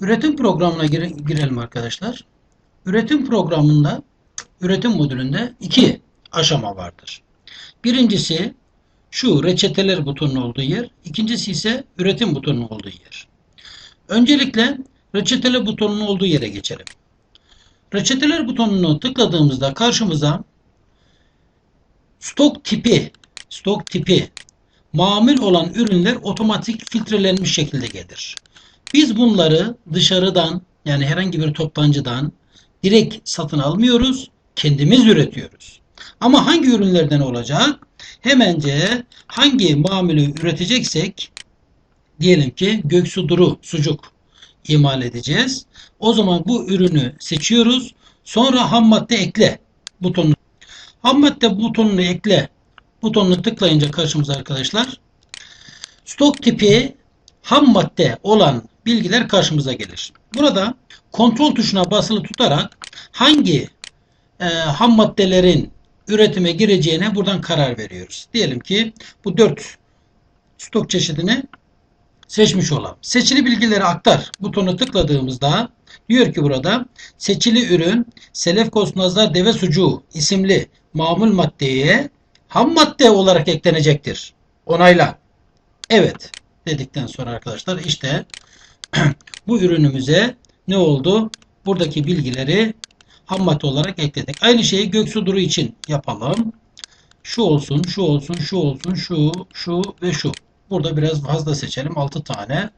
Üretim programına gire- girelim arkadaşlar. Üretim programında, üretim modülünde iki aşama vardır. Birincisi şu reçeteler butonunun olduğu yer. İkincisi ise üretim butonunun olduğu yer. Öncelikle reçeteler butonunun olduğu yere geçelim. Reçeteler butonunu tıkladığımızda karşımıza stok tipi, stok tipi mamul olan ürünler otomatik filtrelenmiş şekilde gelir. Biz bunları dışarıdan yani herhangi bir toptancıdan direkt satın almıyoruz. Kendimiz üretiyoruz. Ama hangi ürünlerden olacak? Hemence hangi mamülü üreteceksek diyelim ki göksu duru sucuk imal edeceğiz. O zaman bu ürünü seçiyoruz. Sonra ham madde ekle butonunu. Ham madde butonunu ekle butonunu tıklayınca karşımıza arkadaşlar stok tipi ham madde olan bilgiler karşımıza gelir. Burada kontrol tuşuna basılı tutarak hangi e, ham maddelerin üretime gireceğine buradan karar veriyoruz. Diyelim ki bu 4 stok çeşidini seçmiş olalım. Seçili bilgileri aktar butonu tıkladığımızda diyor ki burada seçili ürün Selefkos Nazar Deve Sucuğu isimli mamul maddeye ham madde olarak eklenecektir. Onayla. Evet dedikten sonra arkadaşlar işte bu ürünümüze ne oldu? Buradaki bilgileri ham madde olarak ekledik. Aynı şeyi Göksu Duru için yapalım. Şu olsun, şu olsun, şu olsun, şu, şu ve şu. Burada biraz fazla seçelim. 6 tane.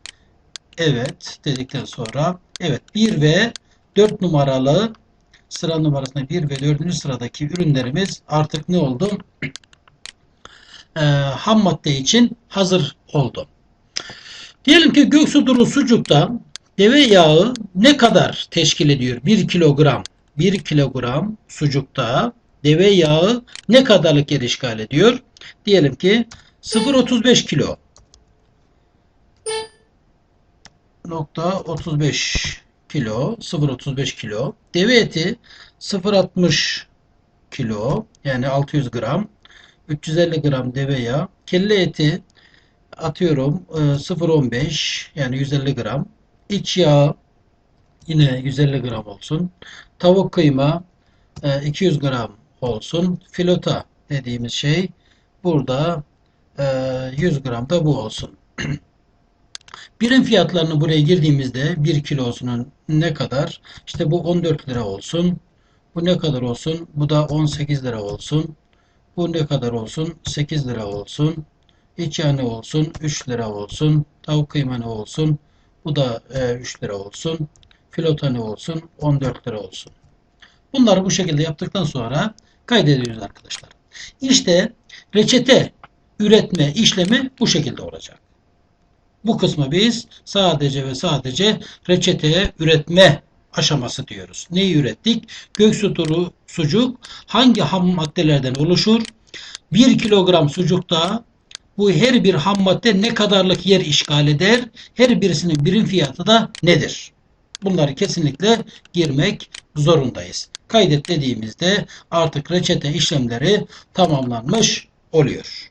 Evet dedikten sonra evet 1 ve 4 numaralı sıra numarasında 1 ve 4. sıradaki ürünlerimiz artık ne oldu? Ee, ham madde için hazır oldu. Diyelim ki Göksu Duru sucukta deve yağı ne kadar teşkil ediyor? 1 kilogram. 1 kilogram sucukta deve yağı ne kadarlık yer işgal ediyor? Diyelim ki 0.35 kilo. nokta 35 kilo 0.35 kilo deve eti 0.60 kilo yani 600 gram 350 gram deve yağı kelle eti atıyorum e, 0.15 yani 150 gram iç yağ yine 150 gram olsun tavuk kıyma e, 200 gram olsun filota dediğimiz şey burada e, 100 gram da bu olsun Birim fiyatlarını buraya girdiğimizde 1 kilosunun ne kadar? İşte bu 14 lira olsun. Bu ne kadar olsun? Bu da 18 lira olsun. Bu ne kadar olsun? 8 lira olsun. İç yağ ne olsun? 3 lira olsun. Tavuk kıyma ne olsun? Bu da e, 3 lira olsun. Filota ne olsun? 14 lira olsun. Bunları bu şekilde yaptıktan sonra kaydediyoruz arkadaşlar. İşte reçete üretme işlemi bu şekilde olacak. Bu kısmı biz sadece ve sadece reçeteye üretme aşaması diyoruz. Neyi ürettik? Göksu turu sucuk hangi ham maddelerden oluşur? 1 kilogram sucukta bu her bir ham madde ne kadarlık yer işgal eder? Her birisinin birim fiyatı da nedir? Bunları kesinlikle girmek zorundayız. Kaydet dediğimizde artık reçete işlemleri tamamlanmış oluyor.